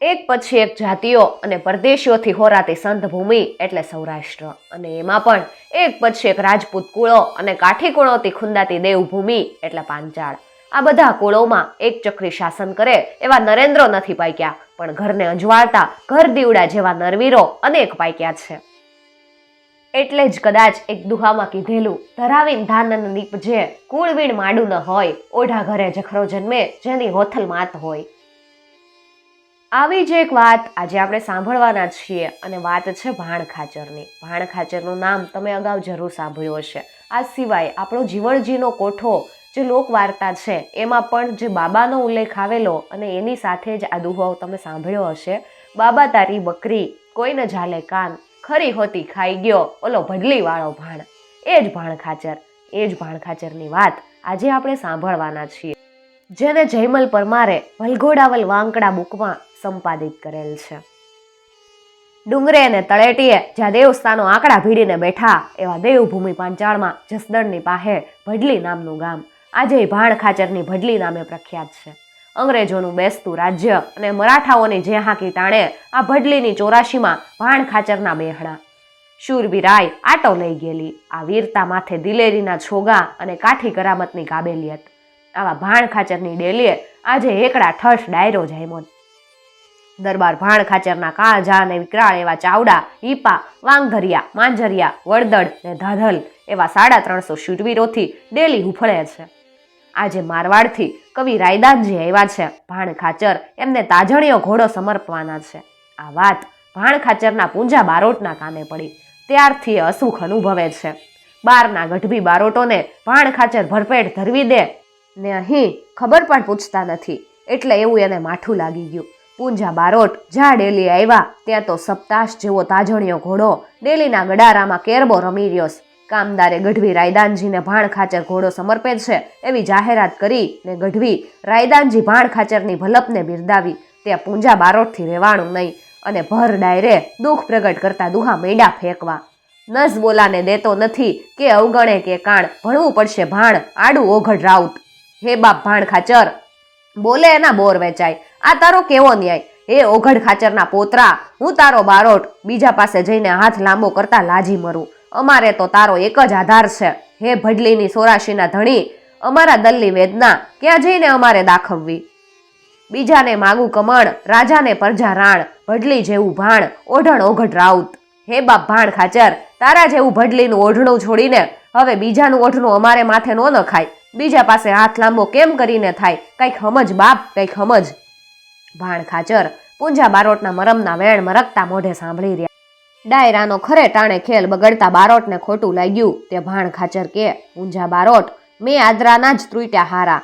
એક પછી એક જાતિઓ અને પરદેશીઓથી હોરાતી સંત ભૂમિ એટલે સૌરાષ્ટ્ર. અને એમાં પણ એક પછી એક રાજપૂત કુળો અને કાઠી કુળોથી ખુંદાતી દેવભૂમિ એટલે પાંચાળ. આ બધા કુળોમાં એક ચક્રી શાસન કરે એવા નરેન્દ્રો નથી પાક્યા, પણ ઘરને અંજવાળતા, ઘર દીવડા જેવા નરવીરો અનેક પાક્યા છે. એટલે જ કદાચ એક દુહામાં કીધેલું, ધરાવીન ધાનન નીપજે કુળવીણ માડું ન હોય, ઓઢા ઘરે જખરો જન્મે, જેની હોથલ માત હોય. આવી જ એક વાત આજે આપણે સાંભળવાના છીએ અને વાત છે ભાણ ખાચરની. ભાણ ખાચરનું નામ તમે અગાઉ જરૂર સાંભળ્યું હશે. આ સિવાય આપણો જીવણજીનો કોઠો જે લોકવાર્તા છે, એમાં પણ જે બાબાનો ઉલ્લેખ આવેલો અને એની સાથે જ આ દુહો તમે સાંભળ્યો હશે. બાબા તારી બકરી કોઈને ઝાલે કાન, ખરી હોતી ખાઈ ગયો, ઓલો ભડલીવાળો ભાણ. એ જ ભાણ ખાચર, એ જ ભાણ ખાચરની વાત આજે આપણે સાંભળવાના છીએ. જેને જયમલ પરમારે વલઘોડાવલ વાંકડા બુકમાં સંપાદિત કરેલ છે. ડુંગરે અને તળેટીએ જ્યાં દેવસ્થાનો આંકડા ભીડીને બેઠા, એવા દેવભૂમિ પાંચાળમાં જસદણની પાસે ભડલી નામનું ગામ, આજે ભાણ ખાચરની ભડલી નામે પ્રખ્યાત છે. અંગ્રેજોનું બેસતું રાજ્ય અને મરાઠાઓની જે હાકી ટાણે આ ભડલીની ચોરાશીમાં ભાણ ખાચરના બેહણા શૂરબી રાય આટો લઈ ગયેલી, આ વીરતા માથે દિલેરીના છોગા અને કાઠી કરામતની કાબેલિયત આવા ભાણ ખાચરની ડેલીએ આજે એકડા ઠઠ ડાયરો જાયમો દરબાર ભાણ ખાચરના કાળજા અને વિકરાળ એવા ચાવડા, ઈપા, વાંગધરિયા, માંજરિયા, વડદળ ને ધાધલ એવા સાડા ત્રણસો શૂરવીરોથી ડેલી હુફળે છે. આજે મારવાડથી કવિ રાયદાનજી આવ્યા છે. ભાણ ખાચર એમને તાજણીયો ઘોડો સમર્પવાના છે. આ વાત ભાણ ખાચરના પૂંજા બારોટના કાને પડી. ત્યારથી અસુખ અનુભવે છે. બારના ગઢવી બારોટોને ભાણ ખાચર ભરપેટ ધરવી દે ને અહીં ખબર પણ પૂછતા નથી. એટલે એવું એને માઠું લાગી ગયું. પૂંજા બારોટ જ્યાં ડેલી આવ્યા, ત્યાં તો સપ્તાશ જેવો તાજણીયો ઘોડો ડેલીના ગડારામાં કેરબો રમી રહ્યો. કામદારે ગઢવી રાયદાનજીને ભાણ ખાચર ઘોડો સમર્પે છે એવી જાહેરાત કરી ને ગઢવી રાયદાનજી ભાણ ખાચરની ભલપને બિરદાવી. ત્યાં પૂંજા બારોટથી રહેવાનું નહીં અને ભર ડાયરે દુઃખ પ્રગટ કરતા દુહા મેડા ફેંકવા. નસ બોલાને દેતો નથી કે અવગણે કે કાણ, ભણવું પડશે ભાણ, આડું ઓઘડ રાઉત. હે બાપ ભાણ ખાચર, બોલે એના બોર વેચાય, આ તારો કેવો ન્યાય? હે ઓઘડ ખાચરના પોતરા, હું તારો બારોટ, બીજા પાસે જઈને હાથ લાંબો કરતા લાજી મરું. અમારે તો તારો એક જ આધાર છે. હે ભડલીની સોરાશીના ધણી, અમારા દલની વેદના, ક્યાં જઈને અમારે દાખવવી? બીજાને માગું કમણ રાજાને પરજા રાણ, ભડલી જેવું ભાણ, ઓઢણ ઓઘડ રાઉત. હે બાપ ભાણ ખાચર, તારા જેવું ભડલીનું ઓઢણું છોડીને હવે બીજાનું ઓઢણું અમારે માથે નો નખાય. બીજા પાસે હાથ લાંબો કેમ કરીને થાય? કંઈક સમજ બાપ, કંઈક સમજ ભાણ ખાચર, પૂંજા બારોટના મરમના વેણ મરકતા મોઢે સાંભળી રહ્યા. ડાયરાનો ખરે ટાણે ખેલ બગડતા બારોટને ખોટું લાગ્યું. તે ભાણ ખાચર કે, પૂંજા બારોટ, મેં આદરાના જ ત્રુટ્યા હારા.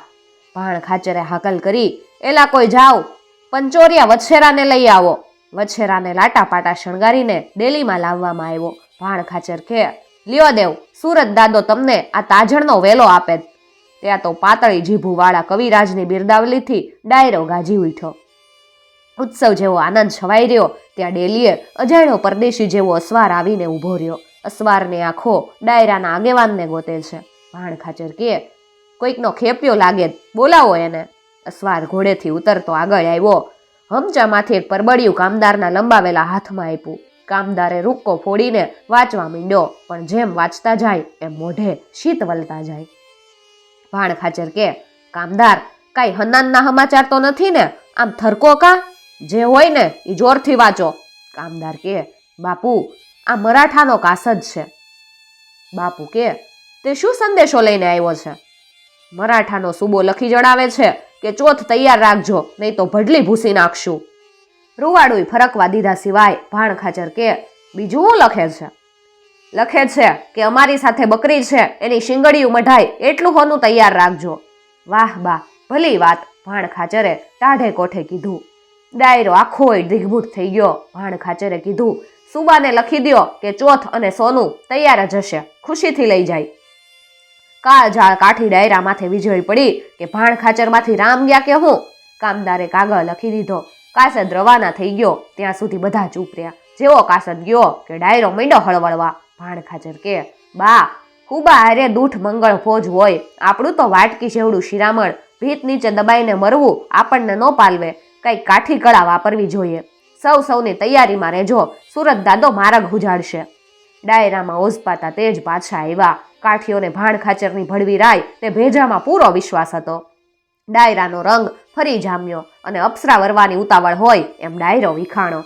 ભાણ ખાચરે હાકલ કરી, એલા કોઈ જાઓ, પંચોરિયા વછેરાને લઈ આવો. વછેરાને લાટા પાટા શણગારીને ડેલીમાં લાવવામાં આવ્યો. ભાણ ખાચર કે, લ્યો દેવ, સુરત દાદો તમને આ તાજણનો વેલો આપે જ." ત્યાં તો પાતળી જીભુવાળા કવિરાજની બિરદાવલીથી ડાયરો ગાજી ઉઠ્યો. ઉત્સવ જેવો આનંદ છવાઈ રહ્યો, ત્યાં ડેલીએ અજાણ્યો પરદેશી જેવો અસવાર આવીને ઊભો રહ્યો. અસવારની આંખો ડાયરાના આગેવાનને ગોતે છે. ભાણ ખાચર કે, કોઈકનો ખેપ્યો લાગે, બોલાવો એને. અસવાર ઘોડેથી ઉતરતો આગળ આવ્યો. હમચામાંથી એક પરબડિયું કામદારના લંબાવેલા હાથમાં આપ્યું. કામદારે રૂક્કો ફોડીને વાંચવા માંડ્યો, પણ જેમ વાંચતા જાય, એમ મોઢે શીત વલતા જાય. ભાણ ખાચર કે, કામદાર, કાંઈ હનાનના સમાચાર તો નથી ને? આમ થરકો કા? જે હોય ને એ જોરથી વાંચો. કામદાર કે, બાપુ, આ મરાઠાનો કાસ જ છે. બાપુ કે, તે શું સંદેશો લઈને આવ્યો છે? મરાઠાનો સુબો લખી જણાવે છે કે ચોથ તૈયાર રાખજો, નહીં તો ભડલી ભૂસી નાખશું. રૂવાડું ફરકવા દીધા સિવાય ભાણ ખાચર કે, બીજું લખે છે? લખે છે કે અમારી સાથે બકરી છે, એની શિંગડીયું મઢાઈ એટલું હોનું તૈયાર રાખજો. વાહ બા, ભલી વાત, ભાણ ખાચરે ટાઢે કોઠે કીધું. ડાયરો આખો દિગ્ભૂત થઈ ગયો, ભાણ ખાચરે કીધું. સુબાને લખી દ્યો કે ચોથ અને સોનું તૈયાર જ હશે, ખુશીથી લઈ જાય. કાળઝાળ કાઠી ડાયરા માથે વીજળી પડી કે ભાણ ખાચરમાંથી રામ ગયા કે હું? કામદારે કાગળ લખી દીધો. કાસદ રવાના થઈ ગયો, ત્યાં સુધી બધા ચૂપ રહ્યા. જેવો કાસદ ગયો કે ડાયરો મીંડો હળવળવા. ભાણ ખાચર કે, બા ખૂબ હારે દૂઠ મંગળ ફોજ હોય. આપણું તો વાટકી જેવડું શિરામણ. ભીત નીચે દબાઈને મરવું આપણને ન પાલવે. કંઈક કાઠી કળા વાપરવી જોઈએ. સૌ સૌની તૈયારીમાં રહેજો. સુરત દાદો મારગ ઉજાડશે. ડાયરામાં ઓઝપાતા તેજ પાછા આવ્યા. કાઠીઓને ભાણ ખાચરની ભળવી રાય તે ભેજામાં પૂરો વિશ્વાસ હતો. ડાયરાનો રંગ ફરી જામ્યો અને અપ્સરા વરવાની ઉતાવળ હોય એમ ડાયરો વિખાણો.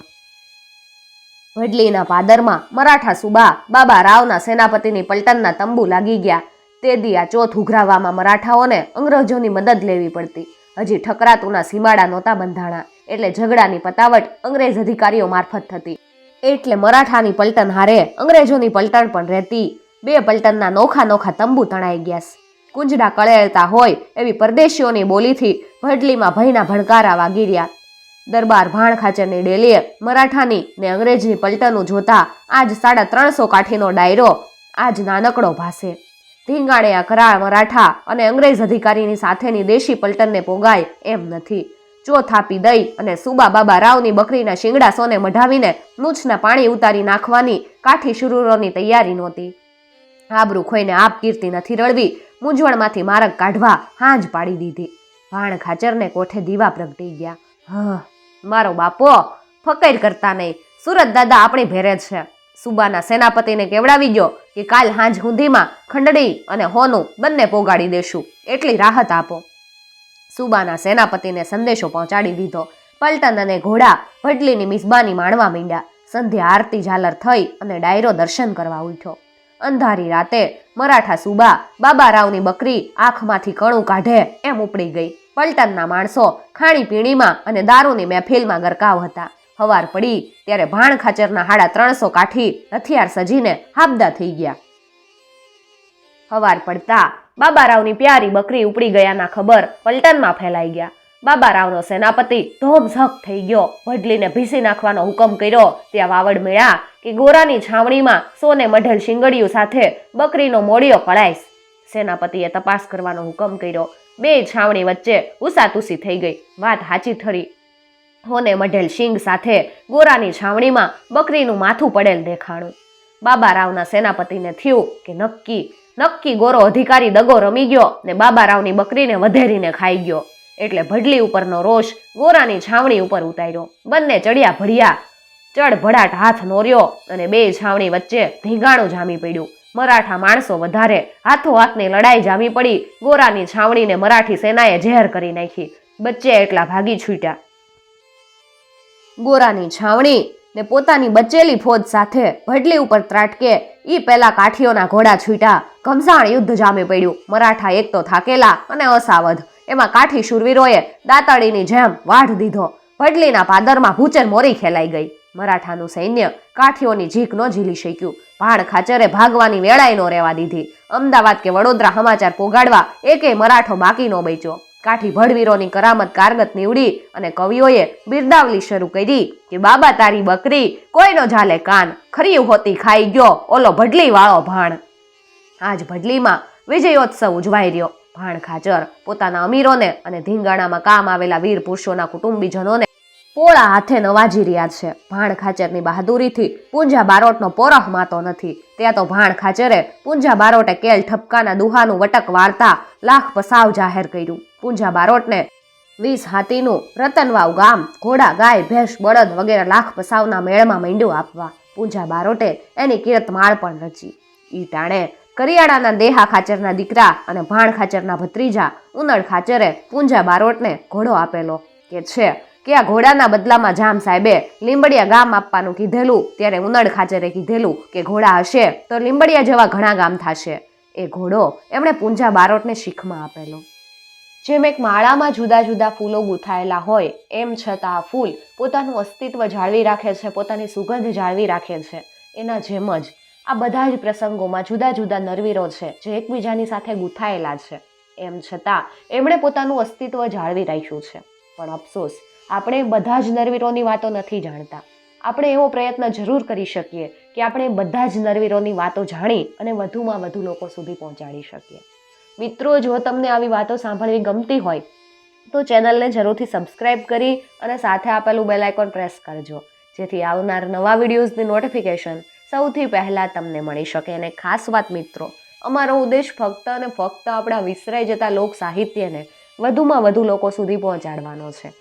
વડલીના પાદરમાં મરાઠા સુબા, બાબા રાવના સેનાપતિની પલટનના તંબુ લાગી ગયા. તે દી આ ચોથ ઉઘરાવવામાં મરાઠાઓને અંગ્રેજોની મદદ લેવી પડતી. હજી ઠકરાતુના સીમાડા નહોતા બંધાણા, એટલે ઝઘડાની પતાવટ અંગ્રેજ અધિકારીઓ મારફત થતી. એટલે મરાઠાની પલટન હારે અંગ્રેજોની પલટણ પણ રહેતી. બે પલટનના નોખા નોખા તંબુ તણાઈ ગયા કુંજડા કળેળતા હોય એવી પરદેશીઓની બોલીથી ભડલીમાં ભયના ભણકારા વાગી રહ્યા. દરબાર ભાણ ખાચરની ડેલીએ મરાઠાની ને અંગ્રેજની પલટનું જોતા આજ સાડા ત્રણસો કાઠીનો ડાયરો આજ નાનકડો ભાસે. ધીંગાણે આ કરાળ મરાઠા અને અંગ્રેજ અધિકારીની સાથેની દેશી પલટનને પોગાય એમ નથી. ચોથ આપી દઈ અને સુબા બાબા રાવની બકરીના શિંગડા સોને મઢાવીને મૂછના પાણી ઉતારી નાખવાની કાઠી શુરુરોની તૈયારી નહોતી. આબરૂ ખોઈને આપ કીર્તિ નથી રળવી, મૂંઝવણમાંથી માર્ગ કાઢવા હાંજ પાડી દીધી. ભાણ ખાચરને કોઠે દીવા પ્રગટી ગયા. હા મારો બાપો, ફકૈર કરતા નહીં. સુરત દાદા આપણી ભેરે છે. સુબાના સેનાપતિને કેવડાવી ગયો કે કાલ હાંજ હુંધીમાં ખંડડી અને હોનું બંને પોગાડી દેશું. એટલી રાહત આપો. સુબાના સેનાપતિને સંદેશો પહોંચાડી દીધો. પલટન અને ઘોડા ભડલીની મિસબાની માણવા માંડ્યા. સંધ્યા આરતી ઝાલર થઈ અને ડાયરો દર્શન કરવા ઉઠ્યો. અંધારી રાતે મરાઠા સુબા બાબા રાવની બકરી આંખમાંથી કણું કાઢે એમ ઉપડી ગઈ. પલટનના માણસો ખાણીપીણીમાં અને દારૂની મહેફિલમાં ગરકાવ હતા. હવાર પડી ત્યારે ભાણ ખાચરના હાડા ત્રણસો કાઠી હથિયાર સજીને હાબદા થઈ ગયા. હવાર પડતા બાબારાવની પ્યારી બકરી ઉપડી ગયાના ખબર પલટનમાં ફેલાઈ ગયા. બાબારાવનો સેનાપતિ ધોમઝક થઈ ગયો. ભડલીને ભીસી નાખવાનો હુકમ કર્યો. ત્યાં વાવડ મેળા કે ગોરાની છાવણીમાં સોને મઢેલ શિંગડિયું સાથે બકરીનો મોડિયો કળાઈશ સેનાપતિએ તપાસ કરવાનો હુકમ કર્યો. બે છાવણી વચ્ચે ઉસાતુસી થઈ ગઈ. વાત હાચી ઠરી. હોને મઢેલ શિંગ સાથે ગોરાની છાવણીમાં બકરીનું માથું પડેલ દેખાણું. બાબારાવના સેનાપતિને થયું કે નક્કી નક્કી ગોરો અધિકારી દગો રમી ગયો ને બાબારાવની બકરીને વધેરીને ખાઈ ગયો. એટલે ભડલી ઉપરનો રોષ ગોરાની છાવણી ઉપર ઉતાર્યો. બંને ચડિયા ભળ્યા ચડ ભડાટ હાથ નોર્યો અને બે છાવણી વચ્ચે ધીંગાણું જામી પડ્યું. મરાઠા માણસો વધારે હાથો હાથની લડાઈ જામી પડી, ગોરાની છાવણીને મરાઠી સેનાએ ઝેર કરી નાખી. બચ્ચે એટલા ભાગી છૂટ્યા. ગોરાની છાવણી ને પોતાની બચેલી ફોજ સાથે ભડલી ઉપર ત્રાટકે, ઈ પહેલા કાઠીઓના ઘોડા છૂટ્યા ઘમસાણ યુદ્ધ જામી પડ્યું. મરાઠા એક તો થાકેલા અને અસાવધ. એમાં કાઠી શૂરવીરોએ દાતાળીની જેમ વાઢ દીધો. ભડલીના પાદરમાં ભૂચર મોરી ખેલાઈ ગઈ. મરાઠાનું સૈન્ય કાઠીઓની ઝીક ન ઝીલી શક્યું. ભાણ ખાચરે ભાગવાની વેળાએ નો રહેવા દીધી. અમદાવાદ કે વડોદરા સમાચાર પોગાડવા એકે મરાઠો બાકી નો બેચ્યો. કાઠી ભડવીરોની કરામત કારગત નીવડી અને કવિઓએ બિરદાવલી શરૂ કરી કે, બાબા તારી બકરી કોઈનો ઝાલે કાન. ખરી હોતી ખાઈ ગયો ઓલો ભડલી વાળો ભાણ. આજ ભડલીમાં વિજયોત્સવ ઉજવાઈ રહ્યો. ભાણ ખાચર પોતાના અમીરોને અને ધીંગાણામાં કામ આવેલા વીર પુરુષોના કુટુંબીજનોને પોળા હાથે નવાજી રહ્યા છે. ભાણ ખાચરની બહાદુરીથી પૂંજા બારોટનો પોરહ માતો નથી. ત્યાં તો ભાણ ખાચરે પૂંજા બારોટે કેલ ઠપકાના દુહાનું વટક વાર્તા લાખ પસાવ જાહેર કર્યું. પૂંજા બારોટને વીસ હાથીનું રતનવાવ ગામ, ઘોડા, ગાય, ભેંસ, બળદ વગેરે લાખ પસાવના મેળમાં માંડ્યું આપવા પૂંજા બારોટે એની કીર્તમાળ પણ રચી. ઈ ટાણે કરિયાણાના દેહા ખાચરના દીકરા અને ભાણ ખાચરના ભત્રીજા ઉનળ ખાચરે પૂંજા બારોટને ઘોડો આપેલો કે છે કે આ ઘોડાના બદલામાં જામ સાહેબે લીંબડિયા ગામ આપવાનું કીધેલું, ત્યારે ઉનળ ખાચરે કીધેલું કે ઘોડા હશે તો લીંબડિયા જેવા ઘણા ગામ થશે. એ ઘોડો એમણે પૂંજા બારોટને શીખમાં આપેલો. જેમ એક માળામાં જુદા જુદા ફૂલો ગૂંથાયેલા હોય, એમ છતાં આ ફૂલ પોતાનું અસ્તિત્વ જાળવી રાખે છે, પોતાની સુગંધ જાળવી રાખે છે. એના જેમ જ આ બધા જ પ્રસંગોમાં જુદા જુદા નરવીરો છે, જે એકબીજાની સાથે ગૂંથાયેલા છે. એમ છતાં એમણે પોતાનું અસ્તિત્વ જાળવી રાખ્યું છે. પણ અફસોસ આપણે બધા જ નરવીરોની વાતો નથી જાણતા. આપણે એવો પ્રયત્ન જરૂર કરી શકીએ કે આપણે બધા જ નરવીરોની વાતો જાણી અને વધુમાં વધુ લોકો સુધી પહોંચાડી શકીએ. મિત્રો, જો તમને આવી વાતો સાંભળવી ગમતી હોય, તો ચેનલને જરૂરથી સબસ્ક્રાઇબ કરી અને સાથે આપેલું બેલ આઇકોન પ્રેસ કરજો, જેથી આવનાર નવા વિડીયોઝની નોટિફિકેશન સૌથી પહેલાં તમને મળી શકે. અને ખાસ વાત, મિત્રો, અમારો ઉદ્દેશ ફક્ત અને ફક્ત આપણા વિસરાઈ જતા લોક સાહિત્યને વધુમાં વધુ લોકો સુધી પહોંચાડવાનો છે.